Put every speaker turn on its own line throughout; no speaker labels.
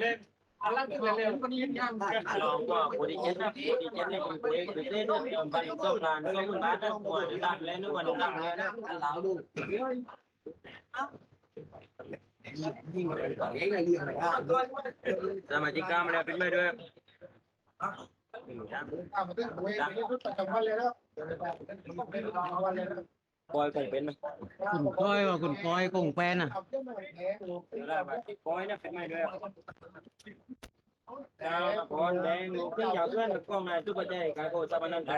สมาชิกกล้ามแล้วเป็นไม่ด้วย
เอามาตึ้งตัวเองนี่รู้ประจำวันเลยแล้วเดี๋ยวไปเป็นประจำวันเลยแล้ว
ปล่อยคงเป็นไหม
คุณก้อยว่าคุณก้อยคงแปนอะ
เอาเรื่องมาแหง
เดี๋ยวได้มาที่ปล่อยนะเป็นไม่ด้วยดาวบอลแดงลูกขึ้นยาวเพื่อนกล้องนายทุกประเทศการโคจรนันท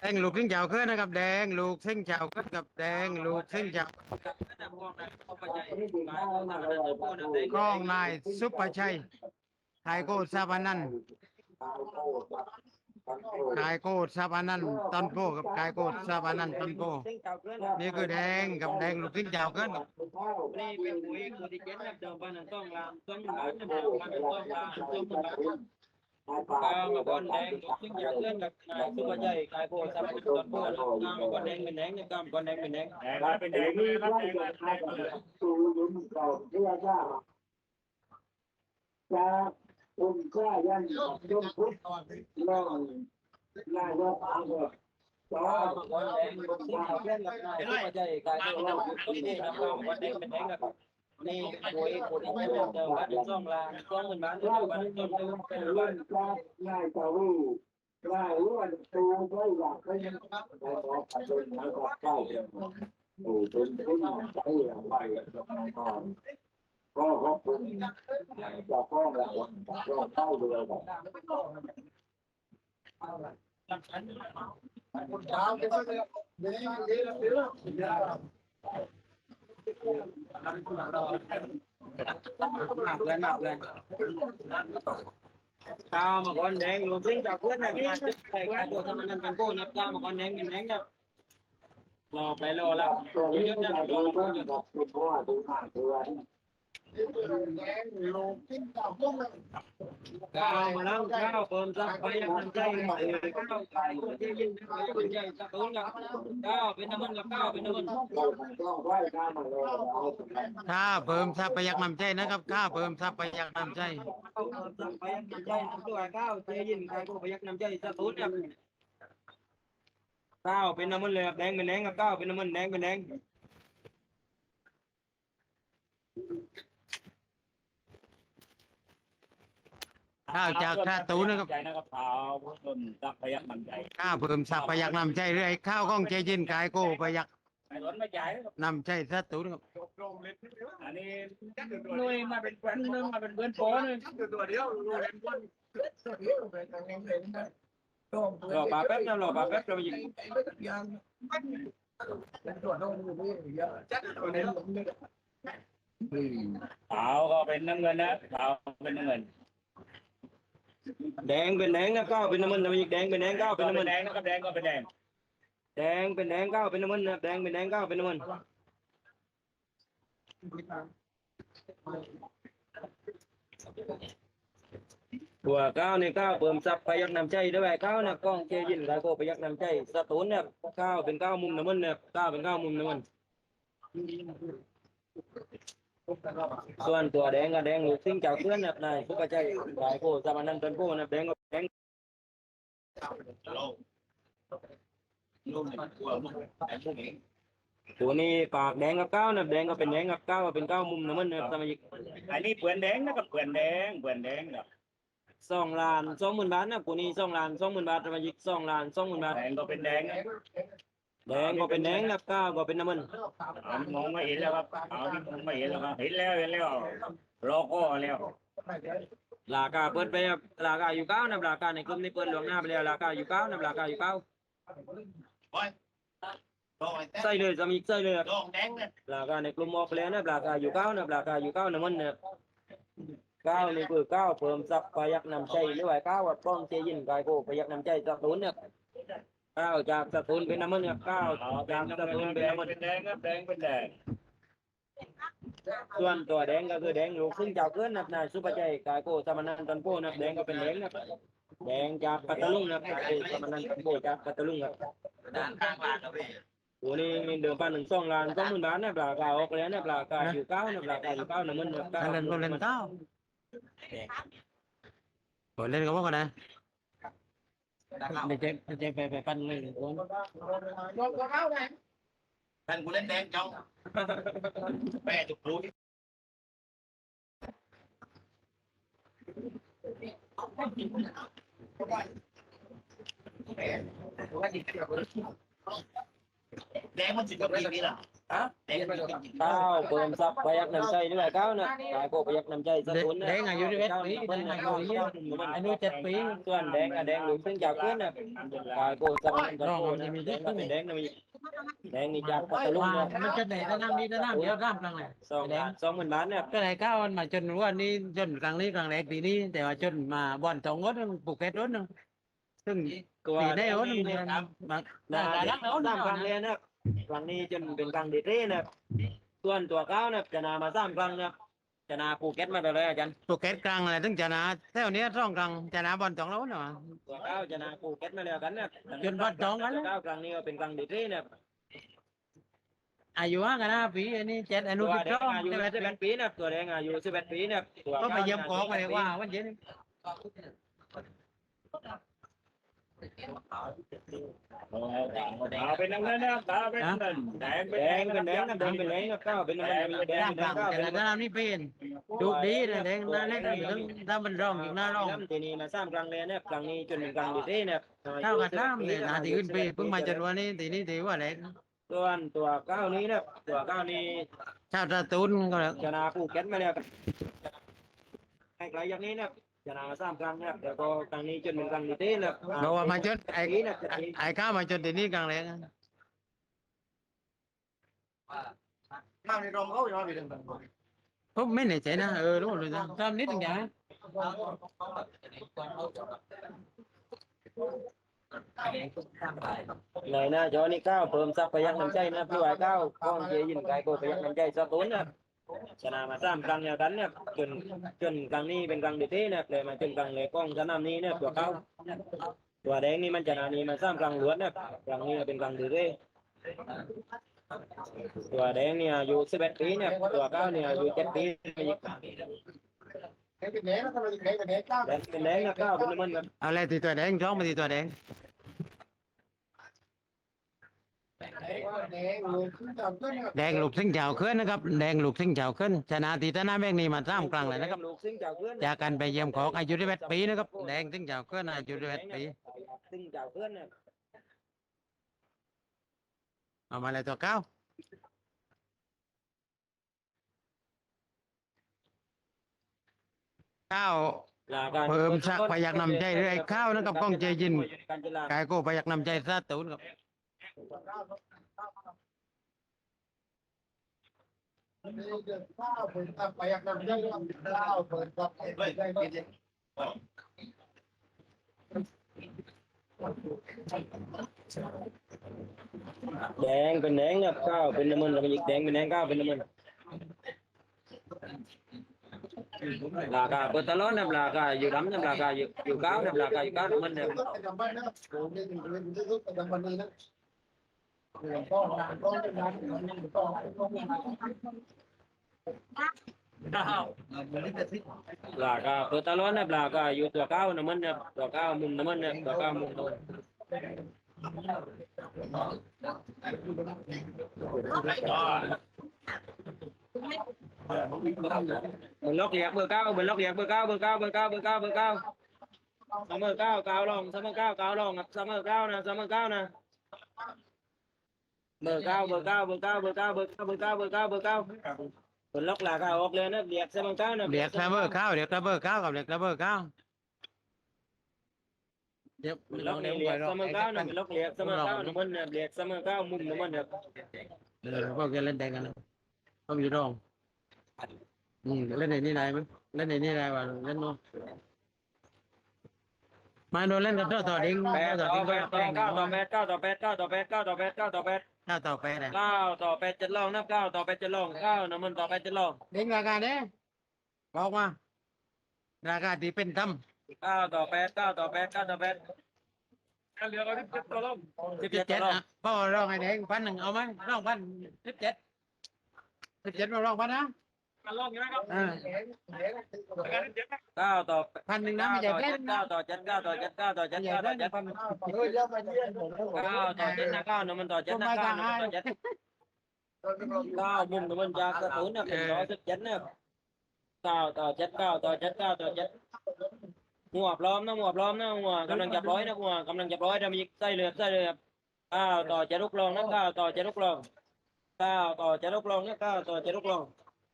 แดงลูกเส้นเจ้าเคลื่อนนะครับ แดงลูกเส้นเจ้าเคลื่อนกับแดงลูกเส้นเจ้ากล้องนายซุปเปอร์ชัยไทยโกดซาบานัน ไทยโกดซาบานันตันโปกับไทยโกดซาบานันตันโปนี่คือแดงกับแดงลูกเส้นเจ้าเคลื่อนครับ
นี่เป็นมวยคนที่เจ็ดนะเดิมบ้านต้องลามต้องหลานนะเดิมบ้านนั่นต้องลามต้องลานกางกับอลแดงซึ่งอยากเลื่อนกับนายสุภาชัยกายโพสามเป็นต้นโพกางกับอลแดงเป็นแดงเนี่ยกางบอลแดงเป็นแดงแดง
เป็นแดงเลยครับแดงเลย
สูงเก่าเรีย กว่าจะองค์ข้ายันยมพุทธ
ตอนนี้
น้องนายกอาวุธต่อกา
งกับบอลแดงซึ่งอยาเล่นกับนายสุภาชัยกายโพต้นนี่นะกางบอลแดงเป็นแดงกับนี่มวยคนที่เจ็ดเดิมบ้านนั่องลามต้องเหมือนบ้านเดิมบ้านนั่ตองเดิมเป็น
เรื่
บ้า
อนงการนายตะวีนายล้วนตูไม่อยากให้ยังนายขอขอบคุณนายขอใกล้โอ้เป็นผู้ใจไปก่อนก็ขอบคุณจากพ่อและก็เข้าเรือแบบ
คนดาวก็เลยเดี๋ยวนี้เดี๋ยวเดี๋ยวเดี๋ยว
หนักเลยนักเลยกาวมาก่อนแดงรวมซึ่งจากเพื่อนนะพี่ใส่กายโพสามนันเป็นโก้นับกาวมาก่อน แดงเป็นแดงครับรอไปรอแล้ว
ตัวนี้จะดูเพื่อนแบบเป็นพ่อดูหน้าเพื่อน
แดงล
ก้าวมาแล้วก้าวเปิมซับไปยังมันใจใหม่เลยก้าวก้าวที่ยินเป็นใจสักตุ้นกับก้าวเป็นน้ำมันกับก้าวเป็นน้ำมัน
เราต้องไหว้ข้ามาเลยเอา
ข้าเพิ่มทรัพยักนำใจนะครับข้าเพิ่มทรัพยักนำใจ
ก้าวเปิมซับไปยังมันใจน้ำด้วยก้าวเจยินใครก็ไปยักน้ำใจสักตุ้นกับก้าวเป็นน้ำมันเลยแดงเป็นแดงกับก้าวเป็นน้ำมันแดงเป็นแดง
ข้าวจากชาตูนะครับ
ใจนะครับเท้าต้นตักพยักมันใจ
ข้าเพิ่มทรัพยักนำใจเรื่อยข้าวก้องเจยินกายโกพยัก
ไอ้ร้อนไม่ใจ
นำใจชาตูนะครับ
อันนี้นุ้ยมาเป็นเพื่อนนึงมาเป็นเพื่อนโป้นึง
ตัวเดียวรู้เห็นคนเป็นทางเห็นต้อง
รอปลาแป๊บนะรอปลาแป๊บเรายิง
ยังเป็นตัวน้องอยู่นี่เยอะจัดตัวนี้
เท้าก็เป็นน้ำเงินนะเท้าเป็นน้ำเงิน
แดงเป็นแดงนะก้าวเป็นน้ำมันน้ำยิงแดงเป็นแดงก้าวเป็นน้ำมัน
แดงนะครับแดงก็เป็นแดง
แดงเป็นแดงก้าวเป็นน้ำมันนะแดงเป็นแดงก้าวเป็นน้ำมันตัวก้าวในก้าวเปิมซับไปยักนำใจด้วยก้าวนะกล้องเจยินแล้วก็ไปยักนำใจสตูนเนี่ยก้าวเป็นก้าวมุมน้ำมันเนี่ยก้าวเป็นก้าวมุมน้ำมัน ส่วนตัวแดงกับแดงลูกซิ่งจากเพื่อนเนี่ยนายสุภาชัยสายโพสามัญนันเป็นโพนะแดงกับแดงตัวนี้ปากแดงกับก้าวนะแดงก็เป็นแดงกับก้าวก็เป็นก้าวมุมน้ำมันนะครับสมาชิก
อันนี้เปลือนแดงนะครับเปลือนแดงเปลือนแดงนะ
สองล้านสองหมื่นบาทนะตัวนี้สองล้านสองหมื่นบาทสมาชิกสองล้านสองหมื่นบาท
แดงก็เป็นแดง
แดงก็เป็นแดงนะก้าวก็เป็นน้ำมัน
อันมองไม่เห็นแล้วครับเอาที่มองไม่เห็นแล้วครับเห็นแล้วเห็นแล้วรอก็แล้ว
ราคาเปิดไปครับราคาอยู่เก้านะราคาในกลุ่มนี้เปิดหลวงหน้าไปแล้วราคาอยู่เก้านะราคาอยู่เก้าใส่เลยสมาชิกใส่เลยครับ
ดองแดงเนี่ย
ราคาในกลุ่มออกไปแล้วนะราคาอยู่เก้านะราคาอยู่เก้าน้ำมันนะเก้านี่คือเก้าเพิ่มซับพยักนำใจหรือว่าเก้าว่าป้องเจยินกายโกพยักนำใจสตูนเนี่ย ก้าจากสตูนเป็นน้ำมันเนี่ยก้า
เอาเป็
จากส
น้ำ
ตู
เงิ
นเป็น
แดง
น้ำมัน
เป็นแดงครับแดงเป็นแดง
ส่วนตัวแดงก็คือแดงลูกซึ่งจาเกินนะนายสุภาชัยกายโกสมนันตันโปนะแดงก็เป็นแดงนะแดงจากปัตตลุงนะกายโกสมนันตันโปจากปัตตลุงครับ
ด้านข้างล่างครับพี่
โอ้นี่เดิมพันหนึ่งสองล้านสองหมื่นบาทนี่ปลากาออกแล้วนี่ปลากาอยู่เก้านี่ปลากาอยู่เก้าเนี่ยมันเก้า
เล่นก็เล่นเก้าเปิดเล่นก็ว่ากันนะ ไม่ใช่ไม่ใช่ไปไปปั้นเลยโอ้ย
โดนก็เข้าเลย
ท่านกูเล่นแดงจ้องแม่จุกรู้แดงมันสิบกว่าปีนี่ ล่ะฮะแดงมันสิบกว่าปี
เก้าเพิ่มซับประยักน้ำใจด้วยเก้าเนี่ยกายโกประยักน้ำใจสกุล
แดงอายุ21ปีแดงอายุยี่อายุเจ็ดปี
ส่วนแดงอะแดงหลุดซึ่งจากเพื่อนเนี่ยกายโกสกุลก็โกเนี่ยแดงก็เป็นแดงนะมีแดงนี่จากพัทลุง
ว่า
เนี่ย
มันจะไหนจะน้ำดีจะน้ำเดียวน้ำกลางเลย
สองล้านสองหมื่นล้านเนี่ย
ก็ไหนก้าวมันมาจนว่านี่จนกลางนี้กลางแรกปีนี้ แต่ว่าจนมาบ่อนสองรถปูเก็ตรถนึง ซึ่ง
ก็
ปี
ว่า
ได้รถนึงมา
ได้
ได้รักแล้ว
สามครั้งเลยนะครั้งนี้จนเป็นครั้งเด็ดเลยนะส่วนตัวเก้าเนี่ยจะนามาสามครั้งนะจะนาภูเก็ตมาแต่เลยอาจารย์
ปูเก็ตกลางอะไรถึงจะนะแถวนี้ร่องกลางจะนะบ่อนสองรถเนาะ
ตัวเก้าจะนาภูเก็ตมาแล้วกันเนี่ย
จนวัดสองกัน
ตัวเก้าครั้งนี้ก็เป็นครั้งเด็ดเลยเนี่ย
อายุห่างกันนะปีอันนี้เจ็ดอนุ
ตัว
สิบ
แด
ส
ง
อง
อายุ
ใช่ไหม
สิบเอ็ดปีเนี่ยตัวแดงอายุสิบเอ็ดปีเนี่ยตัว
ก็ไป
ก้า
เยี่ยมขอไปว่าวันเย็น
เอาเป็นนังนั้นนะตาเป็นนั่นแดงเป็น
แดงเป็นแดงนะแดงเป็นแดงนะเก้าเป็นแดงเป็นแดงเป็น
กลาง
เก้าเป็น
น้ำนี่เป็นดูดีนะแดงน้าเล็กอยู่ทั้งถ้ามันร่องอยู่หน้าร่อง
ทีนี้มาสร้ามครั้งเลยเนี่ยครั้งนี้จนเป็นครั้งด็ดเลยเนี่ย
เท่ากันน้ำเลยนาทีขึ้นไปเพิ่งมาจนวันนี้ทีนี้ถือว่าเล็ก
ส่วตัวเก้านี้เนี่ยตัวเก้านี้
ชาวตะตุนก็แล้ว
จะนาภูเก็ตมาแล้วไอ้ไกลอย่างนี้เนี่ย จะนามาสามครั้งเนี่ยแล้วก็ครั้งนี้จนเป็นครั้งเด็ดเลยเนี่ย
เราว่ามาจนไอ้
นี้นะ
ไอ้ข้ามาจนที่นี้กลางแรง
น้ำในรมเขาอยู่ว่ามีเรื่อง
ผมไม่แน่ใจนะเออรู้เลยนะทำนิดหนึ่งอย่าง
เลยนะจอนี่เก้าเพิ่มซับพยักน้ำใจนะพี่วายเก้าก้องเจยินไกโกพยักน้ำใจสะตุนเนี่ย ชนะมาสามครั้งอย่างกันเนี่ยจนจนครั้งนี้เป็นครั้งเด็ดเลยเนี่ยเลยมาจนครั้งเลยกล้องสนามนี้เนี่ยตัวเก้าตัวแดงนี่มันชนะนี่มาสามครั้งล้วนเนี่ยครั้งนี้เป็นครั้งเด็ดเตัวแดงเนี่ยอายุสิบเอ็ดปีเนี่ยตัวเก้าเนี่ยอายุเจ็ดปี
เฮ้ยเป็นแดงแล้วทำไมถึงแดงเป็นแดงก้าว
แดงเป็นแดงนะเก้าเป็นน้ำมันครับ
เอาเลยทีตัวแดงร้องมาทีตัวแดง
แดงเลยขึ้นจับขึ้น
แดงลูกซิ่งเจ้าขึ้นนะครับ แดงลูกซิ่งเจ้าขึ้นชนะทีตนาแบงนี่มาสามครั้งเลยนะครับ
ลูกซึ่งจากเพื่อน
จากการไปเยี่ยมของอายุ21ปีนะครับ แดงซิ่งเจ้าขึ้นอายุ21ปี
ซึ่งจากเพื่อนเนี่ย
เอามาเลยตัวเก้าเก้าเพิ่มสักพยักนำใจหรือไอ้ข้าวนะครับกล้องเจยิน
การจลากา
ยโก้พยักนำใจซาตูนครับ
đèn bình đèn nhập cao bình là mình là mình đèn bình đèn cao bình là mình là
cả bữa ta lớn em là cả dự đắm em là cả dự dự cáo em là cả dự cáo mình em หลากาเปิดตลอดนะหลากาอยู่ตัวเก้าน้ำมั
นเนี่
ยตัวเก้ามุมน้ำมันเนี่ยตัวเก้ามุมตัวมันล็อกเยกเบอร์เก้ามันล็อกเยกเบอร์เก้าเบอร์เก้าเบอร์เก้าเบอร์เก้าเบอร์เก้าสามเบอร์เก้าเก้าลองสามเบอร์เก้าเก้าลองสามเบอร์เก้านะสามเบอร์เก้านะ เบอร์เก้าเบอร์เก้าเบอร์เก้าเบอร์เก้าเบอร์เก้าเบอร์เก้าเบอร์เก้าเบอร์เก้าเบอร์ล็อกหลากาออกเลยนะเหลียกเสมอเก้านะ
เรียกระเบอร์ข้าวเรียกระเบอร์ข้าวกับเรียกระเบอร์ข้าวเดี๋ยว
เบอร์ล็อกเหลียกเสมอเก้านะเบอร์ล็อกเหลียกเสมอเก้าน้ำมันเนี่ยเหลียกเสมอเก้ามุมน้ำมันเนี่ย
เออพวกแกเล่นแดงกันนะต้องอยู่รองอืมเล่นในนี่ได้ไหมเล่นในนี่ได้ป่ะเล่นโน้มาโดนเล่นกับตัวต่อดิ้ง
แปด
ต่
ต่
อ
อ
ดิ้ง
แปดต่อเก้าต่อแปดเก้าต่อแปดเก้าต่อแปดเก้าต่อแปดเก้าต่อแปดเก้าต่อแปด
เก้าต่อแปดเลย
เก้าต่อแปดจะลองนับเก้าต่อแปดจะลองเก้าน้ำมันต่อแปดจะลอง
ดิ้งราคาเนี่ยบอกมาราคาที่เป็นธรรม
เก้าต่อแปดเก้าต่อแปดเก้าต่อแปดเหลือก็ที่ตัวล่ม
สิบเจ็ดอะพ่อร้องไอ้แดงพันหนึ่งเอาไหมร้องพันสิบเจ็ดสิบเจ็ดมาร้องพันนะ
มันล่มใช่ไหมครับ
อ่า
แดงแดง
เก้าต่อ
พันหนึ่งนะไม่ใช่เล่นนะ
เก้าต่อเจ็ดเก้าต่อเจ็ดเก้าต่อเจ็ด
ไม่ใช่
เก้าต่
เล่
อนเจ็ด
พัน
เฮ้ยเลี้ยวมาเยี่ยมผม
เก้าต่อเจ็ดนะเก้านะมันต่อเจ็ดนะเก้านะมันต่อเจ็ดเก้ามุมนะมันจากกระตุ้นเนี่ยเป็นร้อยสิบเจ็ดเนี่ยเก้าต่อเจ็ดเก้าต่อเจ็ดเก้าต่อเจ็ดหัวพร้อมนะหัวพร้อมนะหัวกำลังจะร้อยนะหัวกำลังจะร้อยจะมีไส้เลือดไส้เลือดเก้าต่อเจ็ดลูกลองนะเก้าต่อเจ็ดลูกลองเก้าต่อเจ็ดลูกลองนะเก้าต่อเจ็ดลูกลอง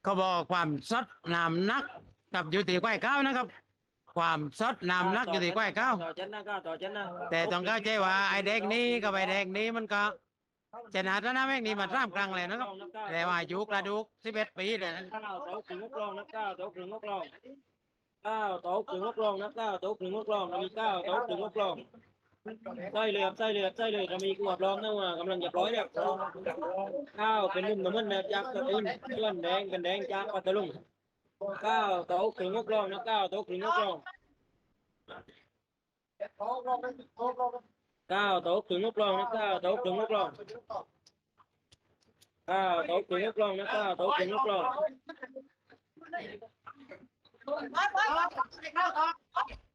เขาบอกความสดน้ำหนักกับอยู่ที่ควายเก้านะครับ ความสดน้ำหนักอยู่ที่ควายเก้า
ต่อเจ็ดนะเก้าต่อเจ็ดนะ
แต่ต้องเข้าใจว่าไอ้เด็กนี้กับไอ้เด็กนี้มันก็ชนะชนะแม่งนี้มาสามครั้งเลยนะครับแต่ว่าอายุกระดูกสิบเอ็ดปีเลยนะ
เก้าโต๊ะถึงลูกลองนะเก้าโต๊ะถึงลูกลองเก้าโต๊ะถึงลูกลองนะเก้าโต๊ะถึงลูกลองมีเก้าโต๊ะถึงลูกลอง ไส้เลือดไส้เลือดไส้เลือดจะมีขวดร้องนะว่ากำลังจะร้อยเนี่ยข้าวเป็นนุ่มน้ำมันแบบจากกระตุ้นเพื่อนแดงเป็นแดงจากปัตตลุงเก้าโต๊ะถึงลูกลองนะเก้าโต๊ะถึงลูกลอง
ท้องรอบท้อง
ข้าโต๊ะถึงลูกลองนะเก้าโต๊ะถึงลูกลองเก้าโต๊ะถึงลูกลองนะเก้าโต๊ะถึงลูกลองเก้าโต๊ะถึงลูกลองนะเก้าโต๊ะถึงลูกลอง
รอบรอบรอบรอบไอ้ที่เว้ย
เก้าโต๊ะถึงลูกลองนะเก้าโต๊ะถึงลูกลองมีเก้าโต๊ะถึงลูกลองไส้เลือดไส้เลือดหัวพร้อง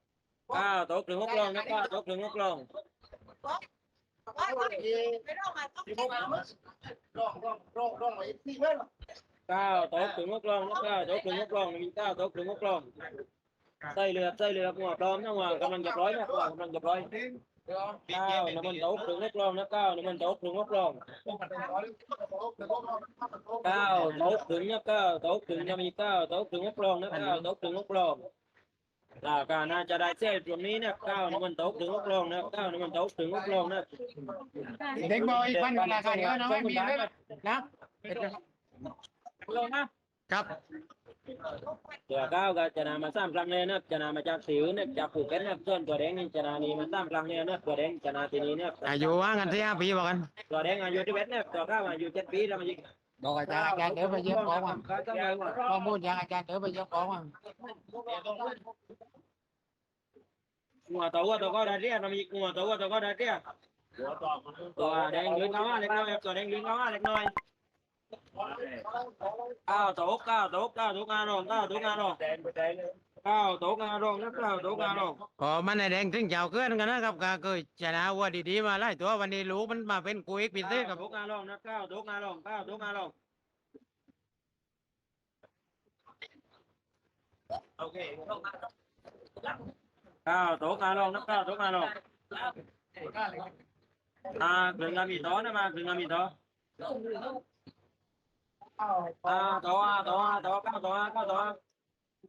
จะร้อยนะหัวกำลังจะร้อยเก้าน้ำมันโต๊ะถึงลูกลองนะเก้าน้ำมันโต๊ะถึงลูกลองเก้าโต๊ะถึงนะเก้าโต๊ะถึงจะมีเก้าโต๊ะถึงลูกลองนะ เก้าโต๊ะถึงลูกลองลาการน่าจะได้เส้นตรงนี้นะเก้าน้ำมันโต๊ะถึงลูกลองนะเก้าน้ำมันโต๊ะถึงลูกลองนะ
เด็กบอยพันกันราคาเดียวนะไม่มีเลยนะ
ลงนะครับตัวเก้าก็จะนามาสามครั้งเลยนะจะนามาจากสิวเนี่ยจากภูเก็ตนะส่วนตัวแดงนี่จะนานี่มาสามครั้งเลยนะตัวแดงจะนาทีนี้เนี่ย
อายุว่างกันที่ห้าปีบอกกัน
ตัวแดงอายุที่เวทเนี่ยตัวเก้าอายุเจ็ดปีแล้วมายิง
บอกอาจารย์อาจารย์เดี๋ยวไปเยี่ยมของมา
ก็ต้องเลยว่า
ข้อมูลอย่างอาจารย์เดี๋ยวไปเยี่ย มของมา
หัวตัวตัวก็ได้เรียกมามีหัวตัวตัวก็ได้เรียก
หัวต่อมัน
ตัวแดงยืนเข้ามาเล็กน้อยตัวแดงยืนเข้ามาเล็กน้อยเก้าตัวเก้าตัวเก้าตัวงานรองเก้าตัวงานรอง
แดงไปแดงเลย
เก้าตัวงานรองนะเก้าตัวงานรอง
ก็มันในแดงถึงเจ้าเกินกันนะครับก็เคยชนะวัวดีๆมาไล่ตัววันนี้รู้มันมาเป็นกุยพิเศษกับ
ตัวงานรองนะเก้าตัวงานรองเก้าตัวงานรอง
โอเค
เก้าตัว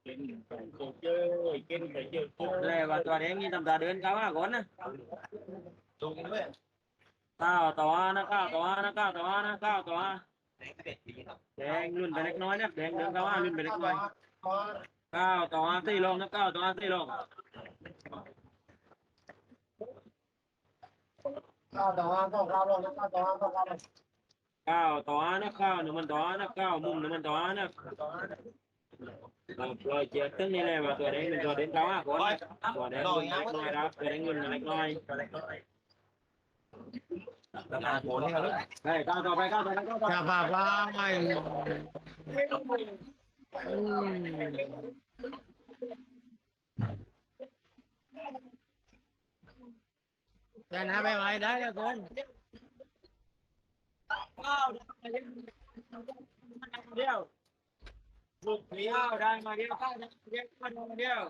งานรองนะเก้าตัวงานรองอ่าถึงงานมีตัวนะมาถึงงานมีตัวอ่าตัวตัวตัวเก้าตัวเก้าตัว
กินไปเจอ กินไปเจอปุ๊บ
เลยว่าตัวนี้มีตำตาเดินเข้ามาก่อนนะ
ตรงด้วย
เก้าตัวนะเก้าตัวนะเก้าตัวนะเก้าตัวแดงรุ่นไปเล็กน้อยนะแดงเดินเข้ามารุ่นไปเล็กน้อยเก้าตัวสี่ลงนะเก้าตัวสี่ลง
ข้าวต่อข้าวข้าวรอบข้าวต่อข้าวข้าว
เก้าตัวนะเก้าหนึ่งมันตัวนะเก้ามุมหนึ่งมันตัวนะปล่อยเจียดตึ้งนี่เลยว่าตัวแดงเป็นตัวเดินเข้ามาก่อนตัวแดงรุ่นเล็กน้อยครับตัวแดงรุ่นเล็กน้อย
ตลาดโหนี่เขาเลย
เฮ้ยเก้าต่อไปเก้าต่อไปเก้าต่อไป
จะพาพาไปชนะไปไหวได้แล้วคน
เดียวลูกเดียวได้มาเดียวข้าวเดียวคนเดียว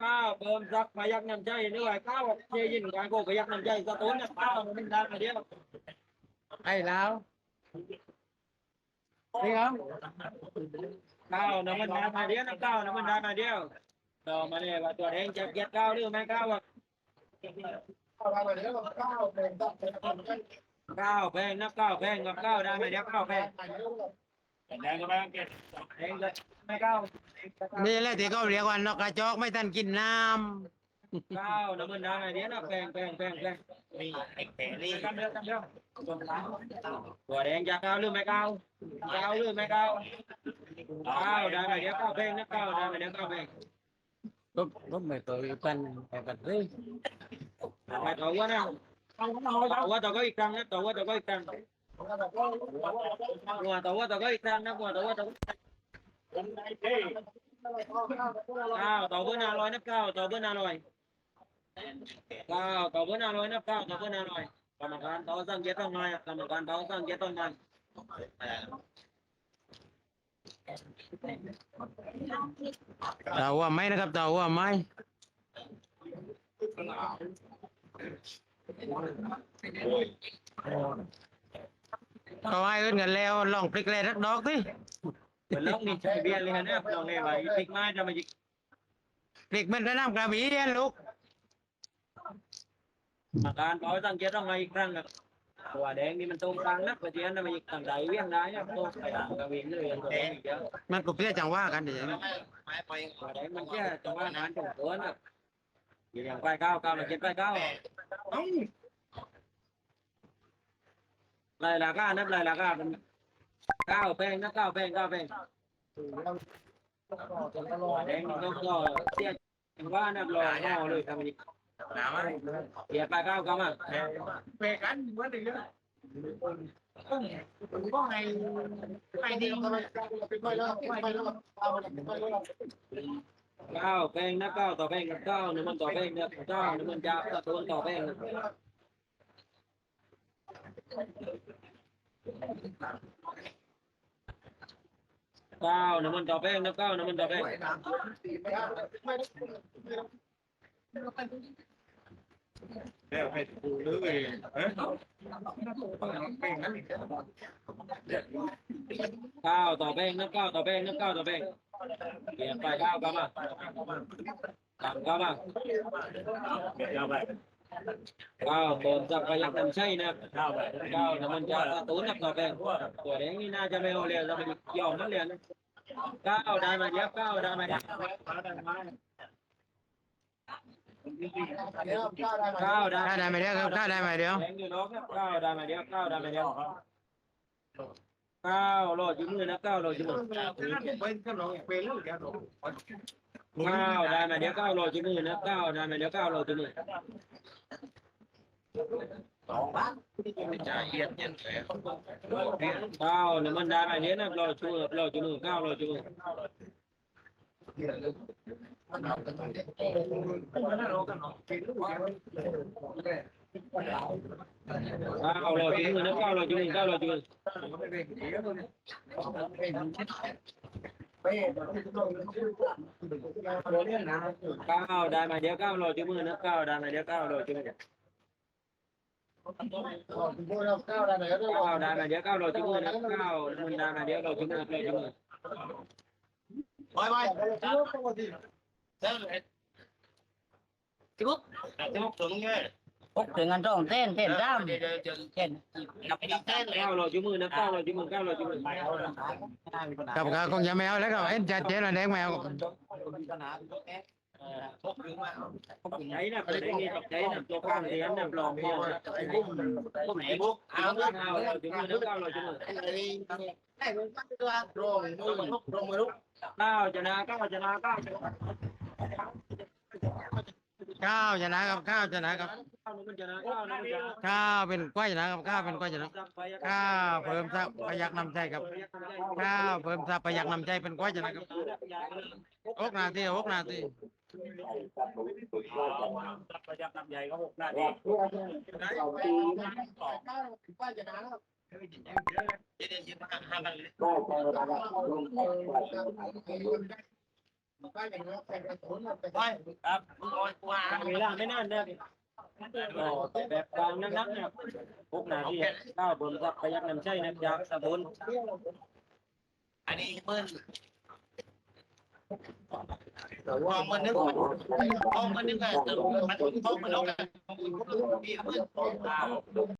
ข้าวเพิ่มสักพยักน้ำใจด้วยข้าวเจยินการโกพยักน้ำใจสะตุ้นข้าวมันได้มาเดียว
ไอ้แล้วนี่ครับ
ข้าวน้ำมันได้มาเดียวนะข้าวน้ำมันได้มาเดียวต่อมาเนี่ยว่าตัวแดงจะเก็บข้าวหรือไม่ข้าว
ข้าวอะไรเนี่ยข้าวเป็นตับเป็นคนกัน
ข้าวแพงนะข้าวแพงกับข้าวได้มาเดียวข้าวแพง
แดงก็ ไม่ก้า
ว
นี่แหละที่เขาเรียกว่านกกระจอกไม่ทันกินน้
ข้าวน้ำมันได้มาเดียนะแพงแพงแพงแพง
มีไอ้แผลนี่
กันเดียวกันเดียวตัวแดงจะข้าวหรือไม่ข้าวข้าวหรือไม่ข้าวข้าวได้มาเดี๋ยวข้าวแพงนะข้าวได้มาเดี๋ยวข้าวแพงำ
ก็ก็ไม่เคยเป็นแต่กันเลย
ไปต่อว่านะต่อว่าต่อก็อีกครั้งนะต่อว่าต่อก็อีกครั้ง หัวต่อว่าต่อก็อีกครั้งนะหัวต่อว่าต่อก้าวต่อเบอร์นาลอยนับเก้าต่อเบอร์นาลอยเก้าต่อเบอร์นาลอยนับเก้าต่อเบอร์นาลอยกรรมการต่อสังเกตต้องหน่อยกรรมการต่อสังเกตต้องหน่อย
เต่าว่าไหมนะครับเต่าว่าไหมโอ้ย ก็ให้ขึ้นกันแล้วลองพลิกเลยสักดอกสิ
เหมือนล็อกนี่ใช้เบียร์เลยนะลองเลยว่าติ๊กไม้จะมาจิก
พลิกเป็นสนามกระบี่เนี่ยลูก
อาการต่อสังเกตต้องมาอีกครั้งนะตัวแดงนี่มันตรงกลางนะเพราะฉะนั้นมันอีกต่างใดเวียงได้นะตรงไปทางกระวิ่งเลยตัวแดงอีกแล้ว
มันก็เพื่อจังว่ากันเดี๋ยว
ไม่ไป
ตัวแดงมันแค่จังหวะนั้นตรงตัวนะอย่างไปก้าวก้าวมาเจ็ดไปก้าว ลายลากานับลายลาก้าเป็นก้าวแป้งนะก้าวแป้งก้าวแป้งแดงนี่ก็ก็เสียจังหวะนับรอรอเลยทำอีก
หนาวไหม
เสียไปก้าวก้ามา
เปกันเหมือนเดิมก็ไงไงดี
ไม่แล้วไม่แล้วเอาไม่แล้ว
ก้าวแป้งนะก้าวต่อแป้งกับก้าวนี่มันต่อแป้งเนี่ยก้าวนี่มันจะตะโกนต่อแป้ง เก้าน้ำมันต่อแป้งนะก้าน้ำมันต่อแป้งก้าวต่อแป้งนะก้าวต่อแป้งนะก้าวต่อแป้งเปลี่ยนไปก้าวกลับมาตามกลับมา
เอาไป
ก้าวเปิดจักรยักษ์นำใช่นะ
เอาไป
ก้าวน้ำมันจะตะตูนับต่อแป้งตัวแดงนี่น่าจะไม่เอาเรียนแล้วมันยอมมันเรียนก้าวได้มาเดียวก้าวได้มาเดียวก้าวได้
ถ้าได้ไหมเดี๋ยวครับถ้าได้ไหมเดี๋ยว
แดงอยู่นอกนะก้าวได้มาเดียวก้าวได้มาเดียวก้าวโหลดอยู่มือนะก้าวโหลดอยู่มือ
เป็นขนมเป็นลูกเดียว
ก้าวได้มาเดี๋ยวก้าวโหลดจุมือนะก้าวได้มาเดี๋ย วก้าวโหลดจุมือ
สองบ้านใจเย็นเย็นเก้า
วเนี่ยมันได้มาเดี๋ยวนะโลจุมือโหลดจุมือก้าวโหลดจุมือก้าวโหลดจุมือนะก้าวโลจุมือก้าวโลจุมือก้าวได้มาเดี๋ยวก้าโลดจุมือนะก้าวได้มาเดี๋ยวก้าวโหลดจุมือ
ก้าวได้ไหนก็ได้
ก้าวได้มาเดี๋ยวก้าว โหลดจุมือนะก้าวมันได้มาเดี๋ยวโห ลดจุมือโหลดจุมือ
ไปไปเจ้าเลยจุ๊บจุ๊บถึงไง
พกถึงกันต้องเต้นเต้นร่
เดี๋ยวเดี๋ยวำ
เต้น
นับไปเต้นเลย
ก้าวโหลดจุมือนะก้าวโหลดจุมือก้าวโหลดจุมือ
ครับก็คงจะไม่เอาแล้วก็เอ็นจัดเจนแล้วแดงแมว
พกถึงมา
ตกใจนะตัวเด็กนี่ตกใจนะตัวข้างเสียนนะปลอมเนี่ยนะ
ไอ้บุ๊กพวกไหนบุ๊กเอา
ก้าวเราจุมือนะก้าวเราจุมือ
ได้เป็นตัวโรงมือลุกโรงมือลุก
ก้าวจะนาก้าวจะนาก้าวจะนา
ข้าวชนะครับข้าวชนะครับ
ก้าวมันจะนาก้าวมันจะนา
ข้าวเป็นกล้วยชนะครับข้าวเป็นกล้วยชนะข้าวเพิ่มทรัพย์ประหยัดนำใจครับข้าวเพิ่มทรัพย์ประหยัดนำใจเป็นกล้วยชนะครับหกนาทีหกนาที
ประยักน้ำใหญ่ก็หกนาที
ป้าจะนะ
เดี๋ยวเดี๋ยวห้ากันเลย
ป้าจะนะแต่กระสุนแต่
ไปครับมึงลอยกว่า
เวลาไม่นาน นะแบบกลางนักๆเนี่ยหกนาทีก้าวบนสับประยักน้ำใช่นะจากสะบุน
อันนี้เปิ้ลมองมันนึกมองมันนึกว่ามันมองมันเอากันมีเปิ้ล